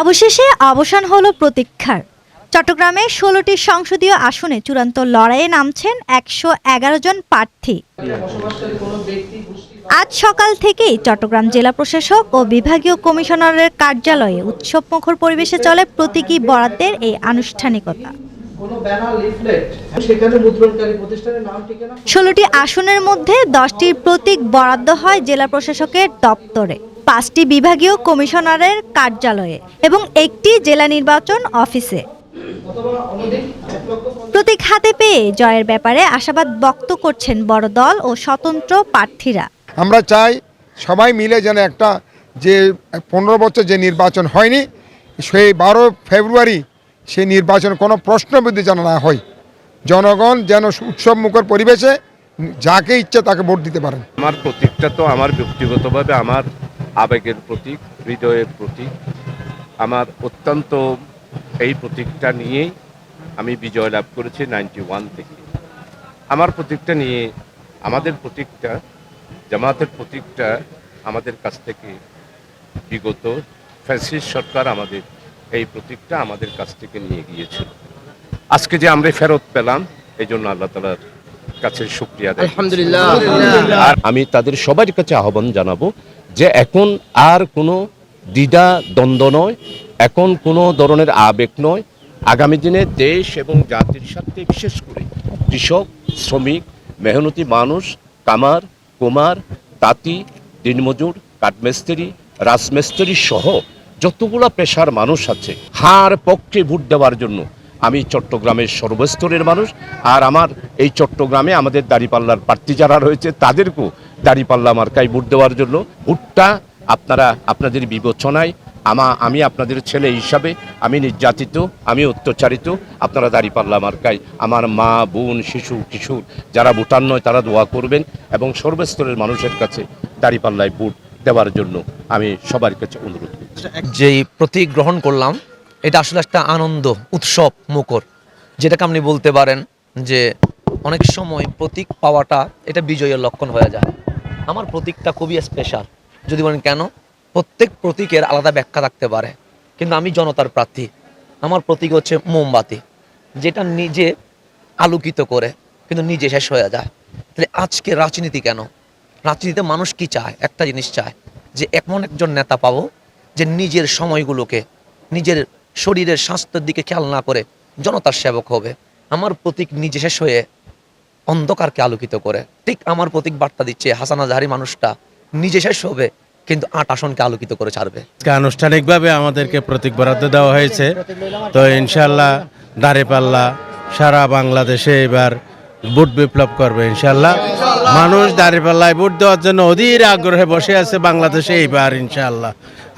অবশেষে অবসান হলো প্রতীক্ষার। চট্টগ্রামে ষোলোটি সংসদীয় আসনে চূড়ান্ত লড়াইয়ে নামছেন একশো এগারো জন প্রার্থী। আজ সকাল থেকেই চট্টগ্রাম জেলা প্রশাসক ও বিভাগীয় কমিশনারের কার্যালয়ে উৎসবমুখর পরিবেশে চলে প্রতীকী বরাদ্দের এই আনুষ্ঠানিকতা। ষোলোটি আসনের মধ্যে দশটির প্রতীক বরাদ্দ হয় জেলা প্রশাসকের দপ্তরে। পাঁচটি বিভাগীয় কমিশনারের কার্যালয়ে এবং একটি জেলা নির্বাচন অফিসে। প্রতীক হাতে পেয়ে জয়ের ব্যাপারে আশাবাদ ব্যক্ত করছেন বড় দল ও স্বতন্ত্র প্রার্থীরা। আমরা চাই সবাই মিলে যেন একটা যে পনেরো বছর যে নির্বাচন হয়নি সেই বারো ফেব্রুয়ারি সেই নির্বাচন কোনো প্রশ্নবিদ্ধি যেন না হয়। জনগণ যেন উৎসব মুখর পরিবেশে যাকে ইচ্ছে তাকে ভোট দিতে পারেন। আমার প্রতীকটা তো আমার ব্যক্তিগতভাবে আমার আবেগের প্রতীক, হৃদয়ের প্রতীক। আমার অত্যন্ত এই প্রতীকটা নিয়েই আমি বিজয় লাভ করেছি নাইনটি ওয়ান থেকে। আমার প্রতীকটা নিয়ে, আমাদের প্রতীকটা, জামাতের প্রতীকটা আমাদের কাছ থেকে বিগত ফ্যাসিস্ট সরকার আমাদের এই প্রতীকটা আমাদের কাছ থেকে নিয়ে গিয়েছিল। আজকে যে আমরা ফেরত পেলাম, এই জন্য আল্লাহ তালার কাছে শুক্রিয়া আলহামদুলিল্লাহ। আর আমি তাদের সবার কাছে আহ্বান জানাব যে এখন আর কোনো দ্বিধা দ্বন্দ্ব নয় এখন কোনো ধরনের আবেগ নয়। আগামী দিনে দেশ এবং জাতির স্বার্থে বিশেষ করে কৃষক শ্রমিক মেহনতি মানুষ কামার কুমার তাঁতি দিনমজুর কাঠমিস্ত্রি রাজমিস্ত্রি সহ যতগুলো পেশার মানুষ আছে হার পক্ষে ভোট দেওয়ার জন্য আমি চট্টগ্রামের সর্বস্তরের মানুষ, আর আমার এই চট্টগ্রামে আমাদের দাড়িপাল্লার প্রার্থী যারা রয়েছে, তাদেরকেও দাড়িপাল্লা মার্কায় ভোট দেওয়ার জন্য ভোটটা আপনারা, আপনাদের বিবেচনায়, আমা, আমি আপনাদের ছেলে হিসাবে আমি নির্যাতিত, আমি অত্যাচারিত, আপনারা দাঁড়িপাল্লা মার্কায় আমার মা, বোন, শিশু, কিশোর যারা ভোটার নয়, তারা দোয়া করবেন এবং সর্বস্তরের মানুষের কাছে দাঁড়িপাল্লায় ভোট দেওয়ার জন্য আমি সবার কাছে অনুরোধ করছি। যেই প্রতীক গ্রহণ করলাম এটা আসলে একটা আনন্দ, উৎসব, মুখর, যেটাকে আপনি বলতে পারেন যে অনেক সময় প্রতীক পাওয়াটা, এটা বিজয়ের লক্ষণ হয়ে যায়। আমার প্রতীকটা খুবই স্পেশাল যদি বলেন কেন? প্রত্যেক প্রতীকের আলাদা ব্যাখ্যা থাকতে পারে। কিন্তু আমি জনতার প্রার্থী। আমার প্রতীক হচ্ছে মোমবাতি, যেটা নিজে আলোকিত করে, কিন্তু নিজে শেষ হয়ে যায়। তাহলে আজকে রাজনীতি কেন? রাজনীতিতে মানুষ কি চায়? একটা জিনিস চায়, যে এমন একজন নেতা পাবো, যে নিজের সময়গুলোকে, নিজের শরীরের স্বাস্থ্যের দিকে খেয়াল না করে জনতার সেবক হবে। আমার প্রতীক নিজে শেষ হয়ে অন্ধকারকে আলোকিত করে। ঠিক আমার প্রতীক বার্তা দিচ্ছে, হাসান আজহারি মানুষটা নিজে শেষ হবে, কিন্তু আট আসনকে আলোকিত করে ছাড়বে। আনুষ্ঠানিকভাবে আমাদেরকে প্রতীক বরাদ্দ দেওয়া হয়েছে। তো ইনশাল্লাহ দাঁড়িপাল্লা সারা বাংলাদেশে এবার ভোট বিপ্লব করবে ইনশাল্লাহ মানুষ দাঁড়িপাল্লায় ভোট দেওয়ার জন্য অধীর আগ্রহে বসে আছে বাংলাদেশে এইবার ইনশাল্লাহ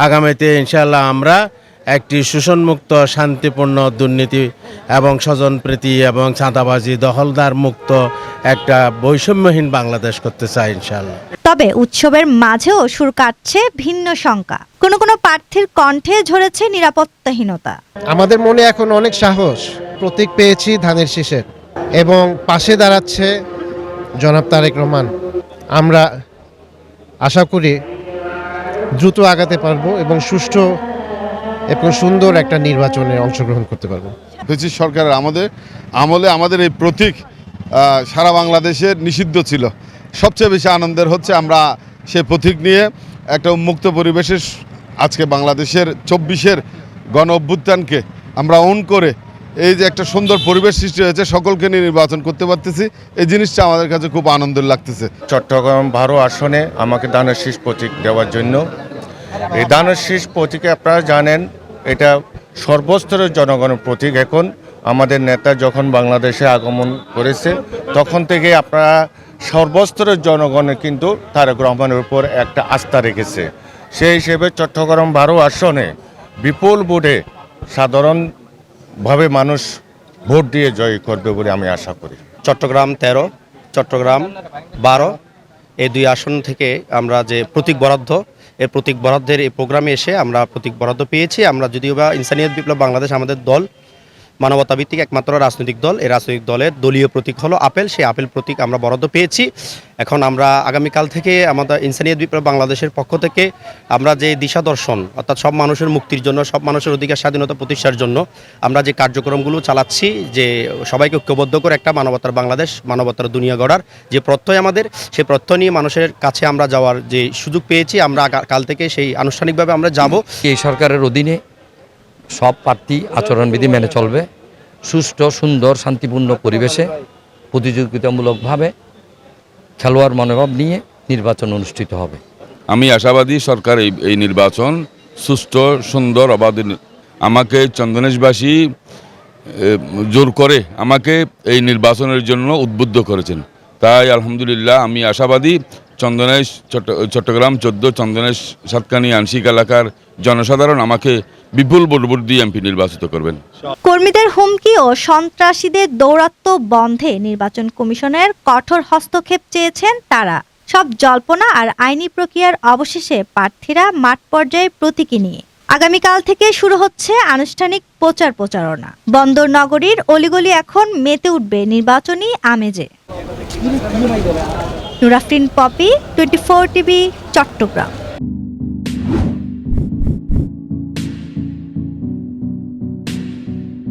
আগামীতে ইনশাল্লাহ আমরা একটি শোষণমুক্ত শান্তিপূর্ণ দুর্নীতি এবং স্বজনপ্রীতি এবং চাঁদাবাজি দখলদার মুক্ত একটা বৈষম্যহীন বাংলাদেশ করতে চাই ইনশাল্লাহ তবে উৎসবের মাঝেও সুর কাটছে ভিন্ন শঙ্কা। কোনো কোনো প্রার্থীর কণ্ঠে ঝরেছে নিরাপত্তাহীনতা। আমাদের মনে এখন অনেক সাহস প্রতীক পেয়েছি ধানের শীষের এবং পাশে দাঁড়াচ্ছে জনাব তারেক রহমান। আমরা আশা করি দ্রুত আগাতে পারব এবং সুষ্ঠু এবং সুন্দর একটা নির্বাচনে অংশগ্রহণ করতে পারব। ব্রিটিশ সরকারের আমাদের আমলে আমাদের এই প্রতীক সারা বাংলাদেশে নিষিদ্ধ ছিল। সবচেয়ে বেশি আনন্দের হচ্ছে আমরা সে প্রতীক নিয়ে একটা উন্মুক্ত পরিবেশে আজকে বাংলাদেশের চব্বিশের গণ অভ্যুত্থানকে আমরা অন করে এই যে একটা সুন্দর পরিবেশ সৃষ্টি হয়েছে সকলকে নিয়ে নির্বাচন করতে পারতেছি। এই জিনিসটা আমাদের কাছে খুব আনন্দের লাগতেছে। চট্টগ্রাম বারো আসনে আমাকে দানের শীষ প্রতীক দেওয়ার জন্য এই দানের শীষ প্রতীকে আপনারা জানেন, এটা সর্বস্তরের জনগণের প্রতীক। এখন আমাদের নেতা যখন বাংলাদেশে আগমন করেছে, তখন থেকে আপনারা সর্বস্তরের জনগণে কিন্তু তারেক রহমানের উপর একটা আস্থা রেখেছে। সেই হিসেবে চট্টগ্রাম বারো আসনে বিপুল ভোটে সাধারণভাবে মানুষ ভোট দিয়ে জয় করবে বলে আমি আশা করি। চট্টগ্রাম তেরো, চট্টগ্রাম বারো, এই দুই আসন থেকে আমরা যে প্রতীক বরাদ্দ এই প্রতীক বরাদ্দের এই প্রোগ্রামে এসে আমরা প্রতীক বরাদ্দ পেয়েছি। আমরা যদিও বা ইনসানিয়ত বিপ্লব বাংলাদেশ আমাদের দল মানবতা ভিত্তিক একমাত্র রাজনৈতিক দল। এই রাজনৈতিক দলের দলীয় প্রতীক হলো আপেল। সেই আপেল প্রতীক আমরা বরাদ্দ পেয়েছি। এখন আমরা আগামীকাল থেকে আমাদের ইনসানিয়ত বিপ্লব বাংলাদেশের পক্ষ থেকে আমরা যে দিশা দর্শন, অর্থাৎ সব মানুষের মুক্তির জন্য, সব মানুষের অধিকার, স্বাধীনতা প্রতিষ্ঠার জন্য আমরা যে কার্যক্রমগুলো চালাচ্ছি, যে সবাইকে ঐক্যবদ্ধ করে একটা মানবতার বাংলাদেশ, মানবতার দুনিয়া গড়ার যে প্রত্যয় আমাদের সেই প্রত্যয় নিয়ে মানুষের কাছে আমরা যাওয়ার যে সুযোগ পেয়েছি, আমরা কাল থেকে সেই আনুষ্ঠানিকভাবে আমরা যাব। এই সরকারের অধীনে সব প্রার্থী আচরণবিধি মেনে চলবে। সুষ্ঠু, সুন্দর, শান্তিপূর্ণ পরিবেশে প্রতিযোগিতামূলকভাবে খেলোয়াড় মনোভাব নিয়ে নির্বাচন অনুষ্ঠিত হবে। আমি আশাবাদী সরকার এই এই নির্বাচন সুষ্ঠু, সুন্দর, অবাধ আমাকে চন্দনেশবাসী জোর করে আমাকে এই নির্বাচনের জন্য উদ্বুদ্ধ করেছেন। তাই আলহামদুলিল্লাহ আমি আশাবাদী চন্দনেশ চট্ট- চট্টগ্রাম চোদ্দ, চন্দনেশ, সাতকানি আংশিক এলাকার জনসাধারণ আমাকে বিপুল ভোট দিয়ে এমপি নির্বাচিত করবেন। কর্মীদের হুমকি ও সন্ত্রাসীদের দৌরাত্ম্য বন্ধে নির্বাচন কমিশনের কঠোর হস্তক্ষেপ চেয়েছেন তারা। সব জল্পনা আর আইনি প্রক্রিয়ার অবশেষে প্রার্থীরা মাঠ পর্যায়ে প্রতীকী নিয়ে। আগামীকাল থেকে শুরু হচ্ছে আনুষ্ঠানিক প্রচার প্রচারণা। বন্দর নগরীর অলিগলি এখন মেতে উঠবে নির্বাচনী আমেজে। Nurafrin Popy, twenty four TV, Chattogram.